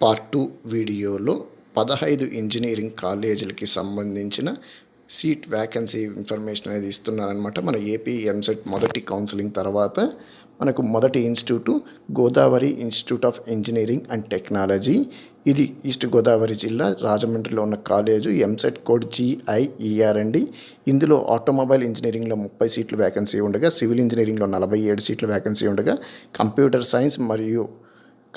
Part two వీడియోలో పదహైదు engineering కాలేజీలకి సంబంధించిన సీట్ వ్యాకెన్సీ ఇన్ఫర్మేషన్ అనేది ఇస్తున్నారనమాట మన ఏపీ ఎంసెట్ మొదటి కౌన్సిలింగ్ తర్వాత మనకు మొదటి institute Godavari institute of engineering and technology ఇది ఈస్ట్ గోదావరి జిల్లా రాజమండ్రిలో ఉన్న కాలేజు. ఎంసెట్ కోడ్ జిఐఈఆర్ అండి ఇందులో ఆటోమొబైల్ ఇంజనీరింగ్లో ముప్పై సీట్లు వ్యాకెన్సీ ఉండగా సివిల్ ఇంజనీరింగ్లో నలభై ఏడు సీట్లు వ్యాకెన్సీ ఉండగా కంప్యూటర్ సైన్స్ మరియు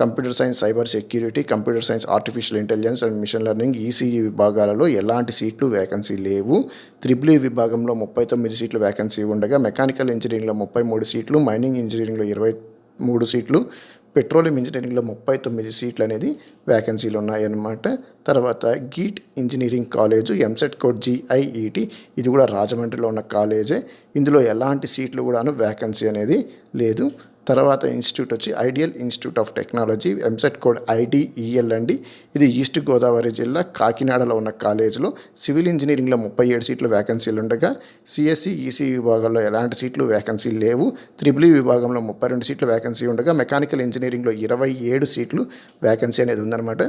computer science cyber security computer science artificial intelligence and machine learning E C E విభాగాలలో ఎలాంటి సీట్లు వ్యాకెన్సీ లేవు. త్రిబుల్ ఈ విభాగంలో ముప్పై తొమ్మిది సీట్లు వ్యాకెన్సీ ఉండగా మెకానికల్ ఇంజనీరింగ్లో ముప్పై మూడు సీట్లు మైనింగ్ ఇంజనీరింగ్లో ఇరవై మూడు సీట్లు పెట్రోలియం ఇంజనీరింగ్లో ముప్పై తొమ్మిది సీట్లు అనేది వ్యాకెన్సీలు ఉన్నాయన్నమాట. తర్వాత GIET engineering college EAMCET code G I E T ఇది కూడా రాజమండ్రిలో ఉన్న కాలేజే. ఇందులో ఎలాంటి సీట్లు కూడాను వ్యాకెన్సీ అనేది లేదు. తర్వాత ఇన్స్టిట్యూట్ వచ్చి ideal institute of technology EAMCET code I D E L అండి. ఇది ఈస్ట్ గోదావరి జిల్లా కాకినాడలో ఉన్న కాలేజీలో సివిల్ ఇంజనీరింగ్లో ముప్పై ఏడు సీట్లు వ్యాకెన్సీలు ఉండగా సిఎస్సి ఈసీ విభాగాల్లో ఎలాంటి సీట్లు వ్యాకెన్సీ లేవు. త్రిబుల్ విభాగంలో ముప్పై రెండు సీట్లు వ్యాకెన్సీ ఉండగా మెకానికల్ ఇంజనీరింగ్లో ఇరవై ఏడు సీట్లు వ్యాకెన్సీ అనేది ఉందన్నమాట.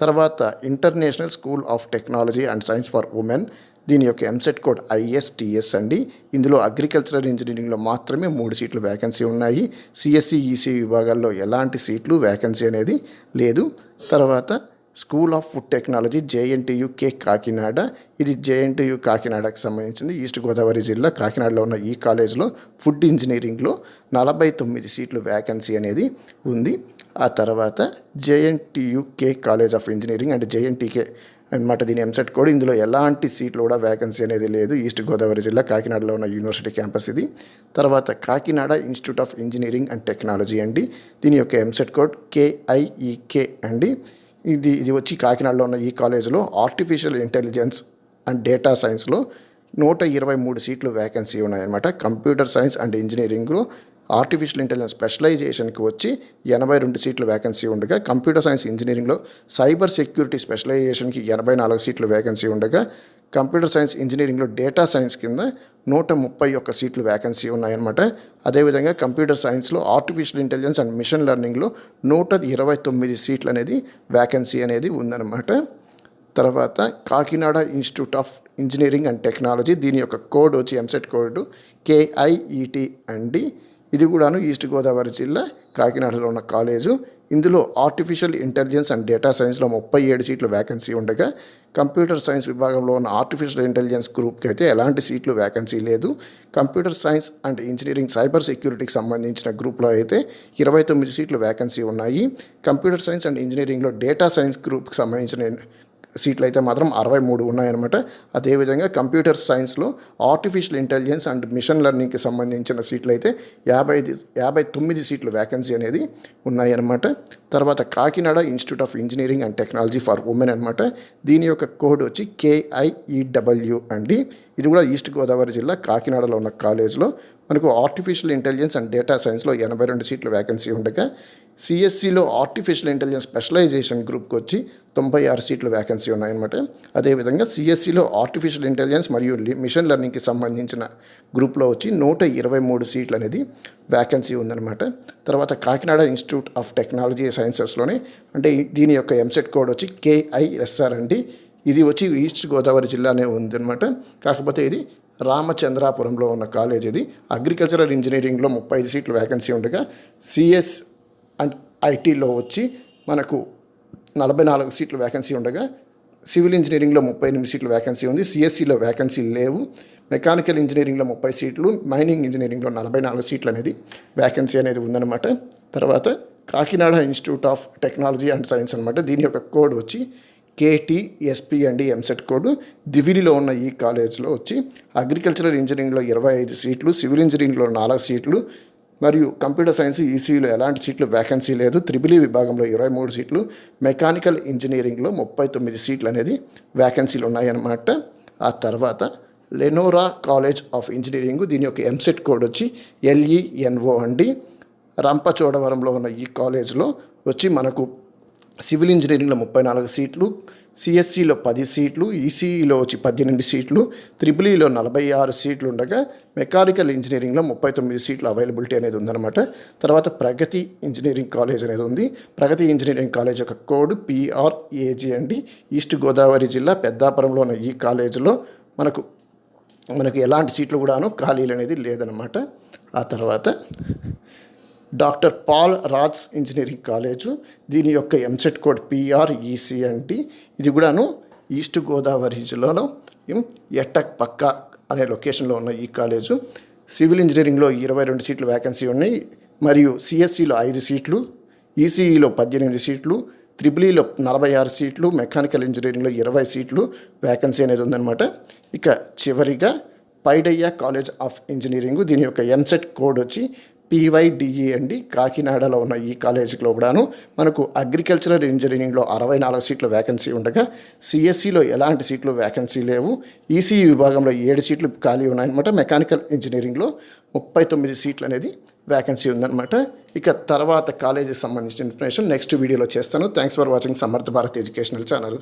తర్వాత international school of technology and science for women దీని యొక్క ఎంసెట్ కోడ్ ఐఎస్టిఎస్ అండి. ఇందులో అగ్రికల్చరల్ ఇంజనీరింగ్లో మాత్రమే మూడు సీట్లు వ్యాకెన్సీ ఉన్నాయి. సిఎస్సి ఈసీ విభాగాల్లో ఎలాంటి సీట్లు వ్యాకెన్సీ అనేది లేదు. తర్వాత school of food technology JNTU K Kakinada. ఇది జేఎన్టీయు కాకినాడకు సంబంధించింది. ఈస్ట్ గోదావరి జిల్లా కాకినాడలో ఉన్న ఈ కాలేజ్లో ఫుడ్ ఇంజనీరింగ్లో నలభై తొమ్మిది సీట్లు వ్యాకెన్సీ అనేది ఉంది. ఆ తర్వాత JNTU K college of engineering and JNTK అనమాట దీని ఎంసెట్ కోడ్. ఇందులో ఎలాంటి సీట్లు కూడా వ్యాకెన్సీ అనేది లేదు. ఈస్ట్ గోదావరి జిల్లా కాకినాడలో ఉన్న యూనివర్సిటీ క్యాంపస్ ఇది. తర్వాత Kakinada institute of engineering and technology అండి. దీని యొక్క ఎంసెట్ కోడ్ కేఐఈకే అండి. ఇది ఇది వచ్చి కాకినాడలో ఉన్న ఈ కాలేజీలో ఆర్టిఫిషియల్ ఇంటెలిజెన్స్ అండ్ డేటా సైన్స్లో నూట ఇరవై మూడు సీట్లు వ్యాకెన్సీ ఉన్నాయన్నమాట. కంప్యూటర్ సైన్స్ అండ్ ఇంజనీరింగ్లో ఆర్టిఫిషియల్ ఇంటెలిజెన్స్ స్పెషలైజేషన్కి వచ్చి ఎనభై రెండు సీట్లు వేకెన్సీ ఉండగా కంప్యూటర్ సైన్స్ ఇంజనీరింగ్లో సైబర్ సెక్యూరిటీ స్పెషలైజేషన్కి ఎనభై నాలుగు సీట్లు వేకెన్సీ ఉండగా కంప్యూటర్ సైన్స్ ఇంజనీరింగ్లో డేటా సైన్స్ కింద నూట ముప్పై ఒక్క సీట్లు వ్యాకెన్సీ ఉన్నాయన్నమాట. అదేవిధంగా కంప్యూటర్ సైన్స్లో ఆర్టిఫిషియల్ ఇంటెలిజెన్స్ అండ్ మిషన్ లెర్నింగ్లో నూట ఇరవై తొమ్మిది సీట్లు అనేది వ్యాకెన్సీ అనేది ఉందన్నమాట. తర్వాత Kakinada institute of engineering and technology దీని యొక్క కోడ్ వచ్చి ఎంసెట్ కోడ్ కేఐఈటి అండి ఇది కూడాను ఈస్ట్ గోదావరి జిల్లా కాకినాడలో ఉన్న కాలేజు. ఇందులో ఆర్టిఫిషియల్ ఇంటెలిజెన్స్ అండ్ డేటా సైన్స్లో ముప్పై ఏడు సీట్లు వ్యాకెన్సీ ఉండగా కంప్యూటర్ సైన్స్ విభాగంలో ఉన్న ఆర్టిఫిషియల్ ఇంటెలిజెన్స్ గ్రూప్కి అయితే ఎలాంటి సీట్లు వ్యాకెన్సీ లేదు. Computer science and engineering cyber సెక్యూరిటీకి సంబంధించిన గ్రూప్లో అయితే ఇరవై తొమ్మిది సీట్లు వ్యాకెన్సీ ఉన్నాయి. కంప్యూటర్ సైన్స్ అండ్ ఇంజనీరింగ్లో డేటా సైన్స్ గ్రూప్కి సంబంధించిన సీట్లు అయితే మాత్రం అరవై మూడు ఉన్నాయన్నమాట. అదేవిధంగా కంప్యూటర్ సైన్స్లో ఆర్టిఫిషియల్ ఇంటెలిజెన్స్ అండ్ మిషన్ లెర్నింగ్కి సంబంధించిన సీట్లు అయితే యాభై యాభై తొమ్మిది సీట్లు వ్యాకెన్సీ అనేది ఉన్నాయన్నమాట. తర్వాత Kakinada institute of engineering and technology for women అనమాట దీని యొక్క కోడ్ వచ్చి కేఐఈడబ్ల్యూ అండి. ఇది కూడా ఈస్ట్ గోదావరి జిల్లా కాకినాడలో ఉన్న కాలేజ్లో మనకు ఆర్టిఫిషియల్ ఇంటెలిజెన్స్ అండ్ డేటా సైన్స్లో ఎనభై రెండు సీట్లు వ్యాకెన్సీ ఉండగా సిఎస్సిలో ఆర్టిఫిషియల్ ఇంటెలిజెన్స్ స్పెషలైజేషన్ గ్రూప్కి వచ్చి తొంభై ఆరు సీట్లు వ్యాకెన్సీ ఉన్నాయన్నమాట. అదేవిధంగా సిఎస్సిలో ఆర్టిఫిషియల్ ఇంటెలిజెన్స్ మరియు మిషన్ లెర్నింగ్కి సంబంధించిన గ్రూప్లో వచ్చి నూట ఇరవై మూడు సీట్లు అనేది వ్యాకెన్సీ ఉందన్నమాట. తర్వాత కాకినాడ ఇన్స్టిట్యూట్ ఆఫ్ టెక్నాలజీ సైన్సెస్లోనే అంటే దీని యొక్క ఎంసెట్ కోడ్ వచ్చి కేఐఎస్ఆర్ అండి. ఇది వచ్చి ఈస్ట్ గోదావరి జిల్లానే ఉందన్నమాట. కాకపోతే ఇది రామచంద్రాపురంలో ఉన్న కాలేజ్ ఇది అగ్రికల్చరల్ ఇంజనీరింగ్లో ముప్పై ఐదు సీట్లు వ్యాకెన్సీ ఉండగా సిఎస్ అండ్ ఐటీలో వచ్చి మనకు నలభై నాలుగు సీట్లు వ్యాకెన్సీ ఉండగా సివిల్ ఇంజనీరింగ్లో ముప్పై ఎనిమిది సీట్లు వ్యాకెన్సీ ఉంది. సిఎస్సిలో వ్యాకెన్సీ లేవు. మెకానికల్ ఇంజనీరింగ్లో ముప్పై సీట్లు మైనింగ్ ఇంజనీరింగ్లో నలభై నాలుగు సీట్లు అనేది వ్యాకెన్సీ అనేది ఉందన్నమాట. తర్వాత Kakinada institute of technology and science అనమాట దీని యొక్క కోడ్ వచ్చి కేటీఎస్పి అండి ఎంసెట్ కోడ్ దివిలిలో ఉన్న ఈ కాలేజ్లో వచ్చి అగ్రికల్చరల్ ఇంజనీరింగ్లో ఇరవై ఐదు సీట్లు సివిల్ ఇంజనీరింగ్లో నాలుగు సీట్లు మరియు కంప్యూటర్ సైన్స్ ఈసీలో ఎలాంటి సీట్లు వ్యాకెన్సీ లేదు. త్రిబులీ విభాగంలో ఇరవై మూడు సీట్లు మెకానికల్ ఇంజనీరింగ్లో ముప్పై తొమ్మిది సీట్లు అనేది వ్యాకెన్సీలు ఉన్నాయన్నమాట. ఆ తర్వాత లెనోరా కాలేజ్ ఆఫ్ ఇంజనీరింగ్ దీని యొక్క ఎంసెట్ కోడ్ వచ్చి ఎల్ఈఎన్ఓ అండి. రంపచోడవరంలో ఉన్న ఈ కాలేజ్లో వచ్చి మనకు సివిల్ ఇంజనీరింగ్లో ముప్పై నాలుగు సీట్లు సిఎస్సిలో పది సీట్లు ఈసీఈలో వచ్చి పద్దెనిమిది సీట్లు త్రిబులీలో నలభై ఆరు సీట్లు ఉండగా మెకానికల్ ఇంజనీరింగ్లో ముప్పై తొమ్మిది సీట్లు అవైలబిలిటీ అనేది ఉందన్నమాట. తర్వాత ప్రగతి ఇంజనీరింగ్ కాలేజ్ అనేది ఉంది. ప్రగతి ఇంజనీరింగ్ కాలేజ్ యొక్క కోడ్ పిఆర్ఏజీ అండి ఈస్ట్ గోదావరి జిల్లా పెద్దాపురంలో ఉన్న ఈ కాలేజీలో మనకు మనకు ఎలాంటి సీట్లు కూడాను ఖాళీలు అనేది లేదనమాట ఆ తర్వాత doctor Paul Raj engineering college. దీని యొక్క ఎంసెట్ కోడ్ పిఆర్ఈసి అంటే ఇది కూడాను ఈస్ట్ గోదావరి జిల్లాలో ఎట్టక్ పక్క అనే లొకేషన్లో ఉన్న ఈ కాలేజు. సివిల్ ఇంజనీరింగ్లో ఇరవై రెండు సీట్లు వ్యాకెన్సీ ఉన్నాయి. మరియు సిఎస్సిలో ఐదు సీట్లు ఈసీఈలో పద్దెనిమిది సీట్లు త్రిబులీలో నలభై ఆరు సీట్లు మెకానికల్ ఇంజనీరింగ్లో ఇరవై సీట్లు వ్యాకెన్సీ అనేది ఉందన్నమాట. ఇక చివరిగా పైడయ్య కాలేజ్ ఆఫ్ ఇంజనీరింగ్. దీని యొక్క ఎంసెట్ కోడ్ వచ్చి పీవైడిఈ అండి. కాకినాడలో ఉన్న ఈ కాలేజీలో కూడాను మనకు అగ్రికల్చరల్ ఇంజనీరింగ్లో అరవై నాలుగు సీట్లు వ్యాకెన్సీ ఉండగా సిఎస్సిలో ఎలాంటి సీట్లు వ్యాకెన్సీ లేవు. ఈసీఈ విభాగంలో ఏడు సీట్లు ఖాళీ ఉన్నాయన్నమాట. మెకానికల్ ఇంజనీరింగ్లో ముప్పై తొమ్మిది సీట్లు అనేది వ్యాకెన్సీ ఉందన్నమాట. ఇక తర్వాత కాలేజీకి సంబంధించిన ఇన్ఫర్మేషన్ నెక్స్ట్ వీడియోలో చేస్తాను. Thanks for watching Samarth Bharat educational channel